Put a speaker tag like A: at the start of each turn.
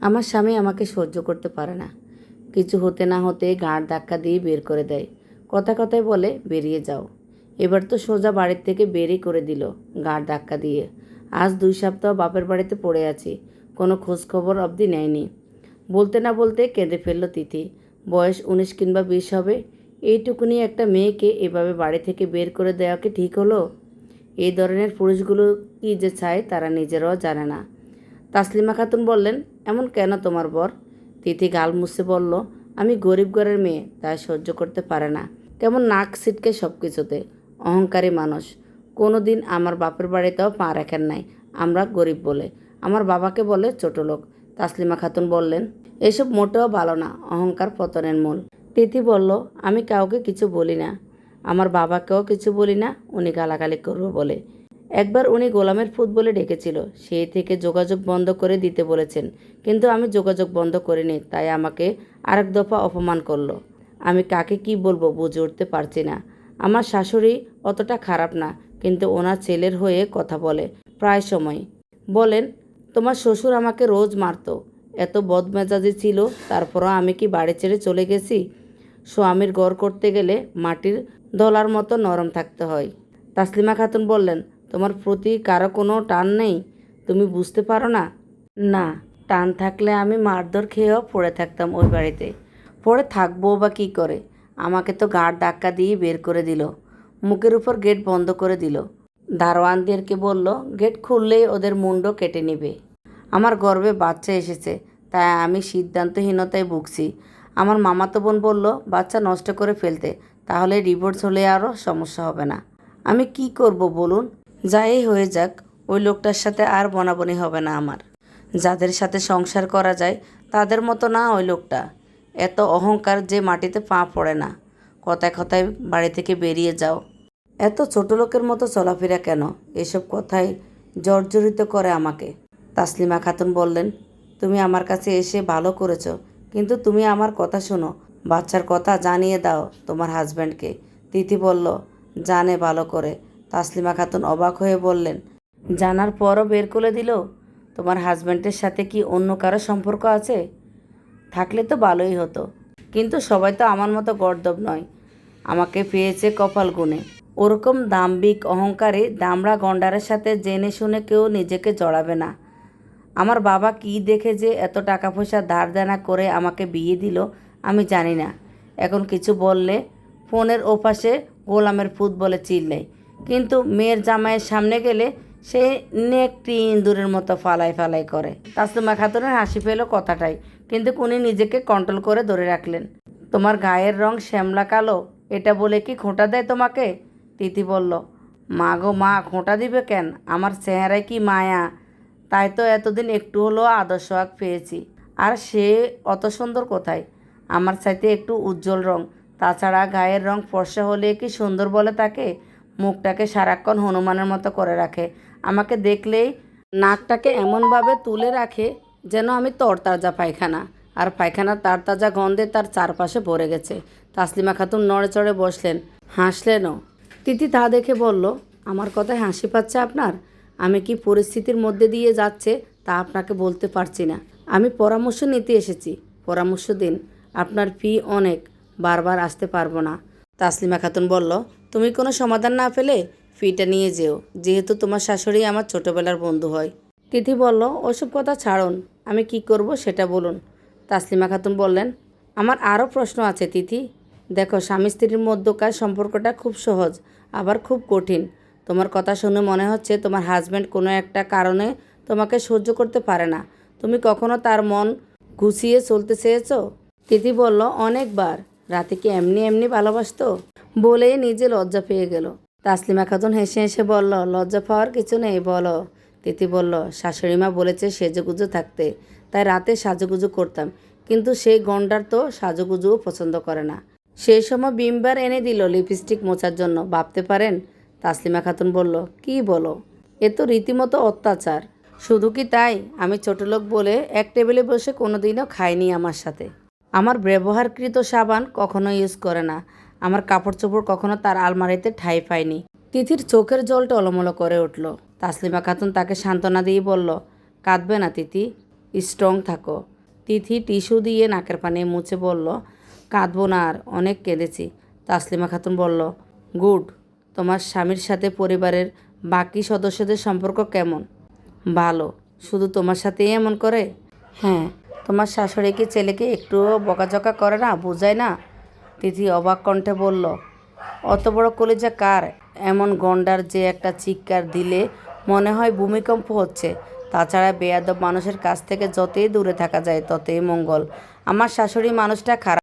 A: আমার স্বামী আমাকে সহ্য করতে পারে না। কিছু হতে না হতে গাঁড় ধাক্কা দিয়ে বের করে দেয়। কথা কথায় বলে, বেরিয়ে যাও। এবার তো সোজা বাড়ির থেকে বেরই করে দিল গাঁড় ধাক্কা দিয়ে। আজ দুই সপ্তাহ বাপের বাড়িতে পড়ে আছি, কোনো খোঁজখবর অবধি নেয়নি। বলতে না বলতে কেঁদে ফেলল তিথি। বয়স উনিশ কিংবা বিশ হবে, এইটুকুনি একটা মেয়েকে এভাবে বাড়ি থেকে বের করে দেওয়া কি ঠিক হলো? এই ধরনের পুরুষগুলো কি যে চায় তারা নিজেরাও জানে না। তাসলিমা খাতুন বললেন, এমন কেন তোমার বর? তিথি গাল মুছে বলল, আমি গরিব ঘরের মেয়ে, তাই সহ্য করতে পারে না। কেমন নাক ছিটকে সব কিছুতে অহংকারী মানুষ। কোনো দিন আমার বাপের বাড়িতেও পা রাখেন নাই। আমরা গরিব বলে। আমার বাবাকে বলে ছোট লোক। তাসলিমা খাতুন বললেন, এসব মোটেও ভালো না। অহংকার পতনের মূল। তিথি বলল, আমি কাউকে কিছু বলি না। আমার বাবাকেও কিছু বলি না। উনি গালাগালি করব বলে। একবার উনি গোলামের ফুট বলে ডেকেছিল, সেই থেকে যোগাযোগ বন্ধ করে দিতে বলেছেন। কিন্তু আমি যোগাযোগ বন্ধ করিনি, তাই আমাকে আরেক দফা অপমান করল। আমি কাকে কি বলব বুঝে উঠতে পারছি না। আমার শাশুড়ি অতটা খারাপ না, কিন্তু ওনার ছেলের হয়ে কথা বলে, প্রায় সময়। বলেন, তোমার শ্বশুর আমাকে রোজ মারতো। এত বদমেজাজি ছিল, তারপরও আমি কি বাড়ি ছেড়ে চলে গেছি? স্বামীর গড় করতে গেলে মাটির দলার মতো নরম থাকতে হয়। তাসলিমা খাতুন বললেন তোমার প্রতি কারও কোনো টান নেই? তুমি বুঝতে পারো না? না, টান থাকলে আমি মারধর খেয়েও পড়ে থাকতাম ওই বাড়িতে। পড়ে থাকব বা কী করে? আমাকে তো গাড় ধাক্কা দিয়ে বের করে দিল। মুখের উপর গেট বন্ধ করে দিল। দারোয়ানদেরকে বলল, গেট খুললেই ওদের মুন্ড কেটে নেবে। আমার গর্বে বাচ্চা এসেছে, তাই আমি সিদ্ধান্তহীনতায় ভুগছি। আমার মামাতো বোন বলল, বাচ্চা নষ্ট করে ফেলতে, তাহলে ডিভোর্স হলে আরও সমস্যা হবে না। আমি কি করব বলুন? যাই হয়ে যাক, ওই লোকটার সাথে আর বনাবনি হবে না আমার। যাদের সাথে সংসার করা যায়, তাদের মতো না ওই লোকটা। এত অহংকার যে মাটিতে পা পড়ে না। কথায় কথায় বাড়ি থেকে বেরিয়ে যাও। এত ছোট লোকের মতো চলাফেরা কেন? এসব কথাই জর্জরিত করে আমাকে। তাসলিমা খাতুন বললেন, তুমি আমার কাছে এসে ভালো করেছ, কিন্তু তুমি আমার কথা শোনো। বাচ্চার কথা জানিয়ে দাও তোমার হাজব্যান্ডকে তিথি বলল, জানে ভালো করে। তাসলিমা খাতুন অবাক হয়ে বললেন, জানার পরও বের করে দিল? তোমার হাজব্যান্ডের সাথে কি অন্য কারও সম্পর্ক আছে? থাকলে তো ভালোই হতো। কিন্তু সবাই তো আমার মতো গর্দব নয়। আমাকে পেয়েছে কপাল গুনে ওরকম দাম্বিক অহংকারে দামড়া গন্ডারের সাথে জেনে শুনে কেউ নিজেকে জড়াবে না। আমার বাবা কি দেখে যে এত টাকা পয়সা ধার দেনা করে আমাকে বিয়ে দিল, আমি জানি না। এখন কিছু বললে ফোনের ওপাশে গোলামের ফুট বলে চিল্লাই কিন্তু মেয়ের জামাইয়ের সামনে গেলে সে নেকটি ইঁদুরের মতো ফালাই ফালাই করে। তাসলিমা খাতুনের হাসি পেল কথাটাই, কিন্তু উনি নিজেকে কন্ট্রোল করে ধরে রাখলেন। তোমার গায়ের রং শ্যামলা কালো, এটা বলে কি খোঁটা দেয় তোমাকে? তিথি বলল, মা গো মা, খোঁটা দিবে কেন? আমার চেহারায় কি মায়া? তাই তো এতদিন একটু হলেও আদর্শ আগ পেয়েছি। আর সে অত সুন্দর কোথায়? আমার চাইতে একটু উজ্জ্বল রং। তাছাড়া গায়ের রং ফর্সা হলে কি সুন্দর বলে তাকে? মুখটাকে সারাক্ষণ হনুমানের মতো করে রাখে। আমাকে দেখলেই নাকটাকে এমনভাবে তুলে রাখে যেন আমি তরতাজা পায়খানা। আর পায়খানার তারতাজা গন্ধে তার চারপাশে ভরে গেছে। তাসলিমা খাতুন নড়ে চড়ে বসলেন। হাসলেনও তিথি তা দেখে বলল, আমার কথায় হাসি পাচ্ছে আপনার? আমি কি পরিস্থিতির মধ্যে দিয়ে যাচ্ছে তা আপনাকে বলতে পারছি না। আমি পরামর্শ নিতে এসেছি। পরামর্শ দিন। আপনার ফি অনেক। বারবার আসতে পারব না। তাসলিমা খাতুন বলল তুমি কোনো সমাধান না পেলে ফিটা নিয়ে যেও। যেহেতু তোমার শাশুড়ি আমার ছোটোবেলার বন্ধু হয়। তিথি বলল, ওসব কথা ছাড়ুন, আমি কি করব সেটা বলুন। তাসলিমা খাতুন বললেন, আমার আরও প্রশ্ন আছে তিথি। দেখো, স্বামী স্ত্রীর মধ্যকার সম্পর্কটা খুব সহজ, আবার খুব কঠিন। তোমার কথা শুনে মনে হচ্ছে তোমার হাজব্যান্ড কোনো একটা কারণে তোমাকে সহ্য করতে পারে না। তুমি কখনো তার মন গুছিয়ে চলতে চেয়েছো? তিথি বলল, অনেকবার। রাতে কি এমনি এমনি ভালোবাসতো? বলেই নিজে লজ্জা পেয়ে গেল। তাসলিমা খাতুন হেসে হেসে বলল, লজ্জা পাওয়ার কিছু নেই, বলো। তিথি বলল শাশুড়িমা বলেছে সেজেগুজো থাকতে, তাই রাতে সাজুগুজু করতাম। কিন্তু সেই গন্ডার তো সাজুগুজুও পছন্দ করে না। সেই সময় বিমবার এনে দিল লিপস্টিক মোছার জন্য, ভাবতে পারেন? তাসলিমা খাতুন বলল, কি বলো? এ তো রীতিমতো অত্যাচার। শুধু কি তাই? আমি ছোট লোক বলে এক টেবিলে বসে কোনোদিনও খাইনি আমার সাথে। আমার ব্যবহারকৃত সাবান কখনো ইউজ করে না। আমার কাপড় চোপড় কখনো তার আলমারিতে ঠাই পায়নি। তিথির চোখের জলটা অলমলো করে উঠল। তাসলিমা খাতুন তাকে সান্ত্বনা দিয়ে বলল, কাঁদবে না তিথি স্ট্রং থাকো। তিথি টিস্যু দিয়ে নাকের পানি মুছে বলল, কাঁদবো না আর, অনেক কেঁদেছি। তাসলিমা খাতুন বলল, গুড, তোমার স্বামীর সাথে পরিবারের বাকি সদস্যদের সম্পর্ক কেমন? ভালো, শুধু তোমার সাথেই এমন করে? হ্যাঁ তোমার শাশুড়ি কি ছেলেকে একটুও বকাঝকা করে না, বোঝায় না? তিথি অবাক কণ্ঠে বলল, অত বড় কলিজা কার? এমন গন্ডার যে একটা চিৎকার দিলে মনে হয় ভূমিকম্প হচ্ছে। তাছাড়া বেয়াদব মানুষের কাছ থেকে যতই দূরে থাকা যায় ততই মঙ্গল। আমার শাশুড়ি মানুষটা খারাপ